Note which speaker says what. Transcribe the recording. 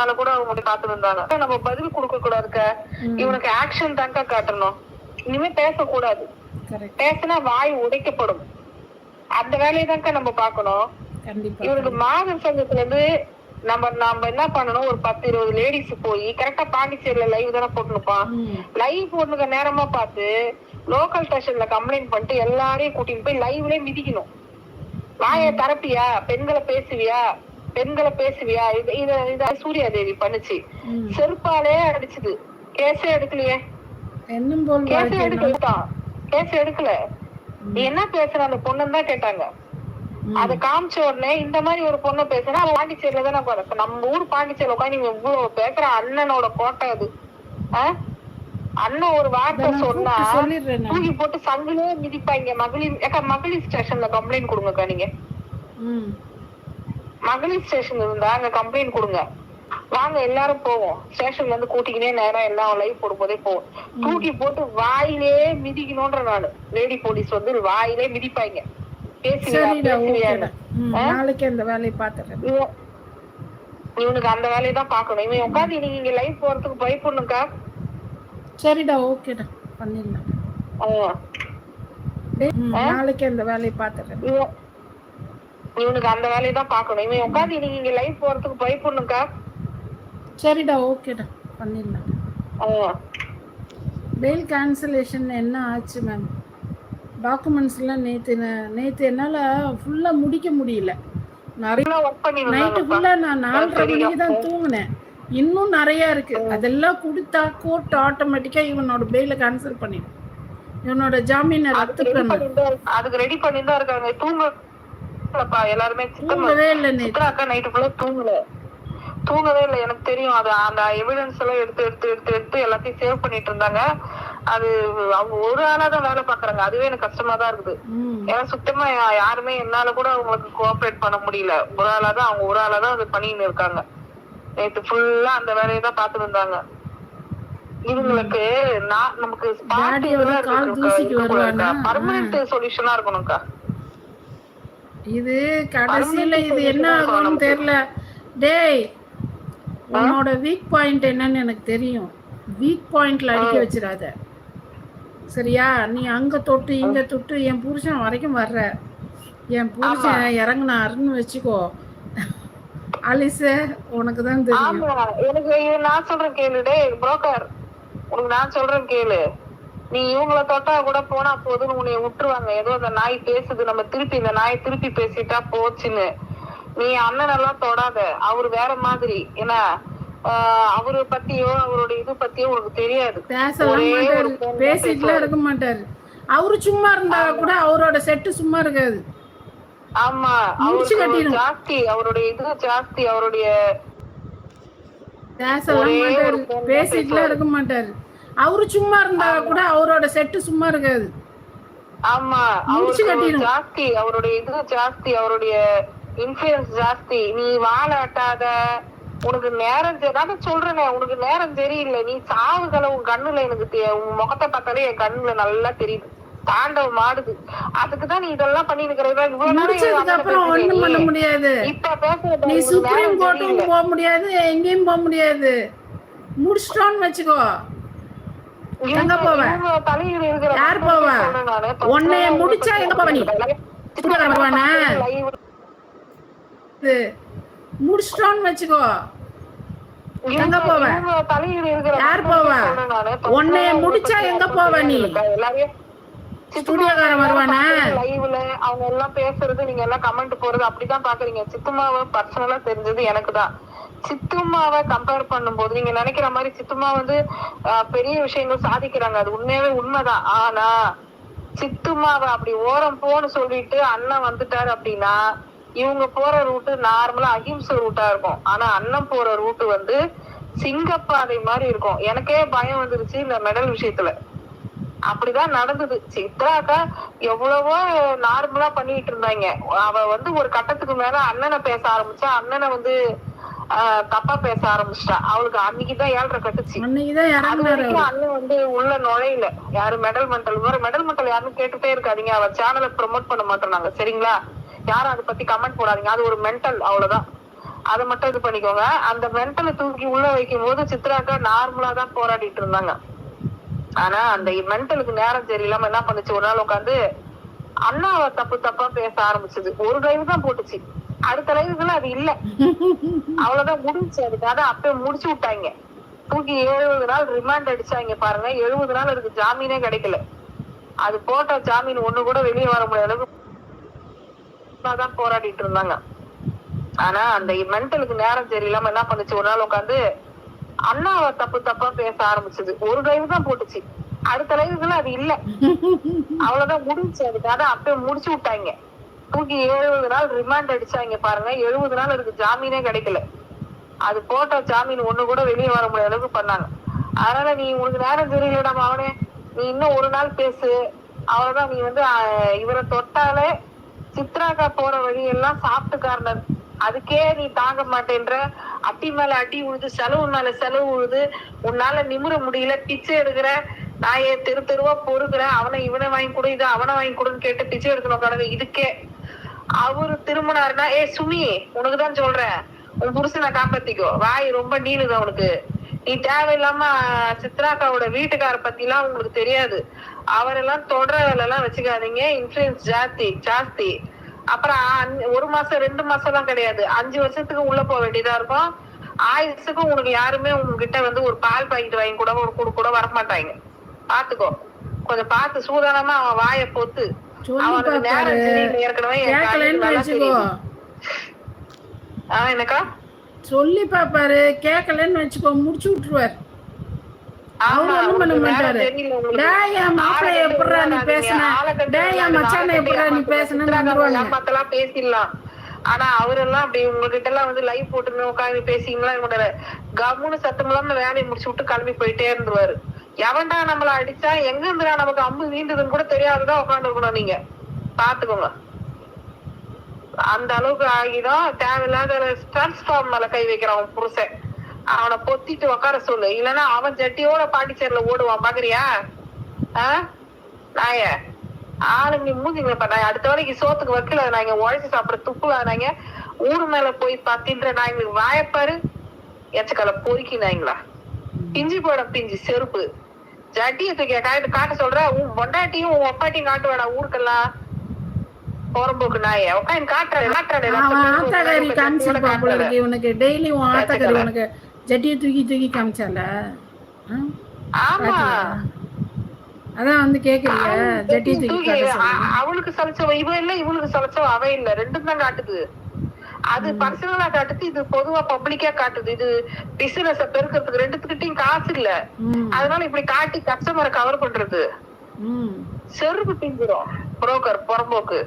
Speaker 1: அதனால கூட அவங்க பார்த்து இருந்தாங்க. நம்ம பதில் கொடுக்க கூடாதுக்க. இவனுக்கு ஆக்ஷன் தாங்க காட்டணும். இனிமே பேசக்கூடாது. பேசினா வாய் உடைக்கப்படும். அந்த வேலையை தாங்க நம்ம
Speaker 2: கண்டிப்பா.
Speaker 1: இவனுக்கு மாதர் சங்கத்துல இருந்து நம்ம நாம என்ன பண்ணணும்? ஒரு பத்து இருபது லேடிஸ் போய் கரெக்டா பாண்டிச்சேரியில லைவ் தானே போட்டுனுப்பான்
Speaker 2: ம்.
Speaker 1: லைவ் போட்டுக்க நேரமா பார்த்து லோக்கல் ஸ்டேஷன்ல கம்ப்ளைண்ட் பண்ணிட்டு எல்லாரையும் கூட்டிட்டு போய் லைவ்லயே மிதிக்கணும். வாய தரப்பியா பெண்களை பேசுவியா? பெண்களை பேசுவியா? இது இத இத சூர்யா தேவி பண்ணுச்சு செருப்பாலே அடிச்சுது. கேஸே எடுக்கலையே. கேஸே
Speaker 2: வாழ்க்கை
Speaker 1: எடுக்கலாம் கேஸ் எடுக்கல. நீ என்ன பேசுற? அந்த பொண்ணுன்னு தான் கேட்டாங்க. அத காமிச்ச உடனே இந்த மாதிரி ஒரு பொண்ணு பேசுனா அவ பாண்டிச்சேரியில தானே இப்ப நம்ம ஊர் பாண்டிச்சேரியில உட்காந்து நீங்க இவ்வளவு பேசுற அண்ணனோட கோட்டை அது? அண்ணன் ஒரு வார்த்தை சொன்னா. தூக்கி போட்டு சங்கிலே மிதிப்பாங்க. மகளிர் ஏக்கா மகளிர் ஸ்டேஷன்ல கம்ப்ளைண்ட் கொடுங்கக்கா நீங்க. மகளிர் ஸ்டேஷன் இருந்தா அங்க கம்ப்ளைண்ட் கொடுங்க. வாங்க எல்லாரும் போவோம். ஸ்டேஷன்ல இருந்து கூட்டிக்கினே நேரம் எல்லாம் லைவ் போடும்போதே போவோம். தூக்கி போட்டு வாயிலே மிதிக்கணும்ன்ற நானு. லேடி போலீஸ் வந்து வாயிலே மிதிப்பாங்க
Speaker 2: நாளைக்கு அந்த வேலையை பார்த்துறேன்.
Speaker 1: இவன் இவனுக்கு அந்த வேலையை தான் பார்க்கணும். இவன் உட்காந்து நீங்க இங்க லைவ் போறதுக்கு பயப்படணும்க்கா.
Speaker 2: சரிடா ஓகேடா பண்ணிடலாம். நாளைக்கு அந்த வேலையை பார்த்துறேன்.
Speaker 1: இவன் இவனுக்கு அந்த வேலையை தான் பார்க்கணும். இவன் உட்காந்து நீங்க இங்க லைவ் போறதுக்கு பயப்படணும்க்கா
Speaker 2: சரிடா ஓகேடா பண்ணிடலாம். பெயில் கேன்சலேஷன் என்ன ஆச்சு மேம் டாக்குமெண்ட்ஸ்லாம் நேற்று நேற்று என்னால் ஃபுல்லாக முடிக்க முடியல. நிறைய நைட்டு ஃபுல்லாக நான் நாலரை மணிக்கு தான் தூங்கினேன். இன்னும் நிறையா இருக்கு. அதெல்லாம் கொடுத்தா கோர்ட் ஆட்டோமேட்டிக்காக இவனோட பெயிலை கேன்சல் பண்ணிடும். இவனோட ஜாமீனை ரத்து பண்ண
Speaker 1: அதுக்கு ரெடி பண்ணி தான் இருக்காங்க தூங்கப்பா எல்லாருமே சித்ரா அக்கா நைட்டு ஃபுல்லா தூங்கல. தூங்கவே இல்லை எனக்கு தெரியும். அது அந்த எவிடன்ஸ் எல்லாம் எடுத்து எடுத்து எடுத்து எடுத்து எல்லாத்தையும் சேவ் பண்ணிட்டு இருந்தாங்க. அது அவங்க ஒரு ஆளா தான் வேலை பாக்குறாங்க அதுவே எனக்கு கஷ்டமா தான் இருக்குது. ஏன்னா சுத்தமா யாருமே என்னால கூட அவங்களுக்கு கோஆபரேட் பண்ண முடியல. ஒரு ஆளா தான் அவங்க ஒரு ஆளா தான் அது பண்ணின்னு இருக்காங்க. நேத்து ஃபுல்லா அந்த வேலையை தான் பாத்துட்டு இருந்தாங்க. இவங்களுக்கு நான் நமக்கு? பர்மனன்ட் சொல்யூஷனா இருக்கணும்க்கா.
Speaker 2: இது கடைசியில இது என்ன ஆகும்னு தெரியல. டேய் உன்னோட வீக் பாயிண்ட் என்னன்னு எனக்கு தெரியும். வீக் பாயிண்ட்ல அடிக்க வச்சிடாத. சரியா? நீ அங்க தொட்டு இங்க தொட்டு என் புருஷன் வரைக்கும் வர்ற. என் புருஷன் இறங்குனாருன்னு வச்சுக்கோ. அலிச உனக்கு தான் தெரியும்.
Speaker 1: எனக்கு நான் சொல்றேன் கேளு டேய் புரோக்கர் உனக்கு நான் சொல்றேன் கேளு. நீ இவங்கள தொட்டா கூட போனா போதுன்னு உன்னை விட்டுருவாங்க. ஏதோ அந்த நாய் பேசுது நம்ம திருப்பி இந்த நாய் திருப்பி பேசிட்டா போச்சுன்னு. நீ அண்ணன் எல்லாம் தொடாத. அவரு வேற மாதிரி. ஏன்னா அவரை பத்தியோ அவரோட இது பத்தியோ உனக்கு தெரியாது.
Speaker 2: பேசிட்டுலாம் இருக்க மாட்டாரு. அவரு சும்மா இருந்தா கூட அவரோட செட்டு சும்மா இருக்காது.
Speaker 1: ஆமா.
Speaker 2: கட்டிடும்.
Speaker 1: ஜாஸ்தி. அவருடைய இது ஜாஸ்தி. அவருடைய
Speaker 2: பேசலாம் மாட்டாரு. பேசிட்டுலாம் இருக்க மாட்டாரு. அவரு சும்மா இருந்தா கூட அவரோட செட்டு சும்மா இருக்காது.
Speaker 1: ஆமா
Speaker 2: கட்டிடும்.
Speaker 1: ஜாஸ்தி அவருடைய இது ஜாஸ்தி அவருடைய இன்ஃபுளுன்ஸ் ஜாஸ்தி. நீ வாழாட்டாத உனக்கு நேரம் நான் சொல்றேனே உனக்கு நேரம் தெரியல. நீ சாவுகளை உன் கண்ணுல எனக்கு உன் முகத்தை பார்த்தாலே என் கண்ணுல நல்லா தெரியுது. தாண்டவம் ஆடுது. அதுக்குதான் நீ இதெல்லாம் பண்ணி நீ.
Speaker 2: முடியாது
Speaker 1: இப்ப பேசுறது
Speaker 2: நீ சுப்ரீம் கோர்ட்டுக்கும். போக முடியாது எங்கேயும் போக முடியாது. முடிச்சிட்டோன்னு வச்சுக்கோ. எங்க போவ?
Speaker 1: இவங்க தலையில இருக்கிற
Speaker 2: யார்
Speaker 1: மக்களுக்கு
Speaker 2: போவ?
Speaker 1: சொல்றேன் நானு.
Speaker 2: உன்னைய முடிச்சா எங்க போவ நீ? முடிச்சிட்டோன்னு வச்சுக்கோ எங்க போவ?
Speaker 1: இவங்க தலையில இருக்கிற
Speaker 2: யார்
Speaker 1: மக்களுக்கு
Speaker 2: போவ?
Speaker 1: சொல்றேன் நானு. பத்து
Speaker 2: உன்னைய முடிச்சா எங்க போவ நீ? ஸ்டுடியோக்காரன் வருவானா?
Speaker 1: லைவ்ல அவங்க எல்லாம் பேசுறது நீங்க எல்லாம் கமெண்ட் போறது அப்படிதான் பாக்குறீங்க சித்துமாவை பர்சனலா தெரிஞ்சது எனக்கு தான் சித்துமாவை கம்பேர் பண்ணும்போது நீங்க நினைக்கிற மாதிரி சித்துமா வந்து பெரிய விஷயங்கள் சாதிக்கிறாங்க. அது உண்மையாவே உண்மைதான். ஆனா சித்துமாவை அப்படி ஓரம் போன்னு சொல்லிட்டு அண்ணன் வந்துட்டாரு அப்படின்னா இவங்க போற ரூட்டு நார்மலா அகிம்சை ரூட்டா இருக்கும். ஆனா அண்ணன் போற ரூட்டு வந்து சிங்கப்பாதை மாதிரி இருக்கும். எனக்கே பயம் வந்துருச்சு இந்த மெடல் விஷயத்துல. அப்படிதான் நடந்தது. சித்ராக்கா எவ்வளவோ நார்மலா பண்ணிட்டு இருந்தாங்க. அவ வந்து ஒரு கட்டத்துக்கு மேல அண்ணனை பேச ஆரம்பிச்சா அண்ணனை வந்து தப்பா பேச ஆரம்பிச்சிட்டா. அவளுக்கு அன்னைக்குதான் ஏழ்ரை கட்டுச்சு. அது வரைக்கும் அண்ணன் வந்து உள்ள நுழையல. யாரு மெடல் மெண்டல் வேற மெடல் மெண்டல் யாரும் கேட்டுட்டே இருக்காதீங்க. அவ சேனலை ப்ரோமோட் பண்ண மாட்டோம் நாங்க சரிங்களா? யாரும் அதை பத்தி கமெண்ட் போடாதீங்க. அது ஒரு மென்டல் அவ்வளவுதான். அதை மட்டும் இது பண்ணிக்கோங்க. அந்த மென்டலை தூக்கி உள்ள வைக்கும் போது சித்ராக்கா நார்மலா தான் போராடிட்டு இருந்தாங்க. ஆனா அந்த மென்டலுக்கு நேரம் சரியில்லாம என்ன பண்ணுச்சு? ஒரு நாள் உட்காந்து அண்ணாவை தப்பு தப்பா பேச ஆரம்பிச்சது. ஒரு லைவ் தான் போட்டுச்சு. அடுத்த லைஃப்ல அது இல்ல. அவ்வளவுதான் முடிஞ்சு அதுக்காக அப்பயே முடிச்சு விட்டாங்க. தூக்கி எழுபது நாள் ரிமாண்ட் அடிச்சாங்க பாருங்க. எழுபது நாள் அதுக்கு ஜாமீனே கிடைக்கல. அது போட்ட ஜாமீன் ஒண்ணு கூட வெளியே வர முடியாத அளவுக்கு தான் போராடிட்டு இருந்தாங்க. ஆனா அந்த மென்டலுக்கு நேரம் சரியில்லாம என்ன பண்ணுச்சு? ஒரு நாள் உட்காந்து அண்ணாவை தப்பு தப்பா பேச ஆரம்பிச்சது. ஒரு லைவ் தான் போட்டுச்சு. அடுத்த லைவுக்குள்ள அது இல்ல. அவ்வளவுதான் முடிஞ்சு அதுக்காக அப்பவே முடிச்சு விட்டாங்க. தூக்கி எழுபது நாள் ரிமாண்ட் அடிச்சாங்க பாருங்க. எழுபது நாள் அதுக்கு ஜாமீனே கிடைக்கல. அது போட்ட ஜாமீன் ஒண்ணு கூட வெளியே வர முடியாத அளவுக்கு பண்ணாங்க. அதனால நீ உனக்கு நேரம் தெரியலடா அவனே நீ இன்னும் ஒரு நாள் பேசு. அவ்வளவுதான். நீ வந்து இவரை தொட்டாலே சித்ராக்கா போற வழி எல்லாம் சாப்பிட்டு காரணம். அதுக்கே நீ தாங்க மாட்டேன்ற. அட்டி மேல அட்டி உழுது செலவு மேல செலவு உழுது உன்னால நிமிர முடியல. பிச்சை எடுக்கிற. நான் ஏன் தெரு தெருவா பொறுக்கிறேன். அவனை இவனை வாங்கி கொடு இது அவனை வாங்கி கொடுன்னு கேட்டு பிச்சை எடுக்கணும் கடவுள் இதுக்கே. அவரு திரும்பினாருன்னா ஏ சுமி உனக்குதான் சொல்றேன். உன் புருஷனை காப்பாத்திக்கோ. வாய் ரொம்ப நீளுது அவனுக்கு. நீ தேவையில்லாம சித்ராக்காவோட வீட்டுக்கார பத்தி எல்லாம் உங்களுக்கு தெரியாது. அவரெல்லாம் தொடர வேலை எல்லாம் வச்சுக்காதீங்க. இன்ஃபுளுன்ஸ் ஜாஸ்தி ஜாஸ்தி. அப்புறம் ஒரு மாசம் ரெண்டு மாசம் எல்லாம் கிடையாது. அஞ்சு வருஷத்துக்கு உள்ள போக வேண்டியதா இருக்கும். ஆயுசுக்கும் உனக்கு யாருமே உங்ககிட்ட வந்து ஒரு பால் பாக்கெட் வாங்கி கூட ஒரு கூட கூட வரமாட்டாங்க. பாத்துக்கோ. கொஞ்சம் பார்த்து சூதானமா அவன் வாயை பொத்து.
Speaker 2: சொல்லி பாப்பாரு. கேட்கலன்னு வச்சுக்கோ
Speaker 1: என்னக்கா?
Speaker 2: சொல்லி பாப்பாரு. கேட்கலன்னு வச்சுக்கோ முடிச்சு விட்டுருவார். அவர் ஒண்ணும் பண்ண மாட்டாரு. டேய் என் மாப்பிள்ளை எப்படிடா நீ பேசுன? டேய் என் மச்சானை எப்படிடா நீ
Speaker 1: பேசிடலாம். ஆனா அவரெல்லாம் அப்படி உங்ககிட்ட எல்லாம் வந்து லைவ் போட்டு உட்காந்து பேசிங்களா இவங்க கம்முன்னு சத்தம் இல்லாம வேலையை முடிச்சு விட்டு கிளம்பி போயிட்டே இருந்துருவாரு. எவன்டா நம்மள அடிச்சா எங்க இருந்துடா நமக்கு அம்பு வீண்டுதுன்னு கூட தெரியாதுதான் உட்காந்து இருக்கணும் நீங்க. பாத்துக்கோங்க அந்த அளவுக்கு ஆகிதான் தேவையில்லாத டிரான்ஸ்ஃபார்ம் மேல கை வைக்கிறான் அவன் புருஷன். அவனை பொத்திட்டு உட்கார சொல்லு. இல்லைன்னா அவன் ஜட்டியோட பாண்டிச்சேரியில ஓடுவான். பாக்குறியா? ஆ? நாய ஆளுங்க நீ நான் பண்ணாங்க அடுத்த வரைக்கும் சோத்துக்கு வைக்கல. நாங்க உழைச்சி சாப்பிட துப்புல நாங்க ஊர் மேல போய் பத்தின்ற நாய்ங்களுக்கு வாயப்பாரு எச்சக்கால பொறுக்கினாங்களா பிஞ்சு போட பிஞ்சு. செருப்பு. ஜட்டியை தூக்கி காட்டு காட்ட சொல்ற உன் பொண்டாட்டியும் உன் ஒப்பாட்டியும் காட்டுவாடா ஊருக்கெல்லாம்? போறம்போக்கு நாய உட்காந்து
Speaker 2: போல இருக்கு இவனுக்கு டெய்லி உன் ஆத்தாக்காரி உனக்கு ஜட்டியை தூக்கி தூக்கி காமிச்சால?
Speaker 1: ஆமா.
Speaker 2: அதான் வந்து கேக்குறிய ஜட்டியை தூக்கி காட்ட
Speaker 1: அவளுக்கு சலைச்சவ இவ இல்ல இவளுக்கு சலைச்சவ அவ இல்ல ரெண்டும் தான் காட்டுது. அது பர்சனலா காட்டுது இது பொதுவா பப்ளிக்கா காட்டுது. இது பிசினஸ் பெருக்கிறதுக்கு ரெண்டுத்துக்கிட்டையும் காசு இல்ல. அதனால இப்படி காட்டி கஸ்டமரை கவர் பண்றது. செருப்பு பிஞ்சிரும். புரோக்கர் புறம்போக்கு.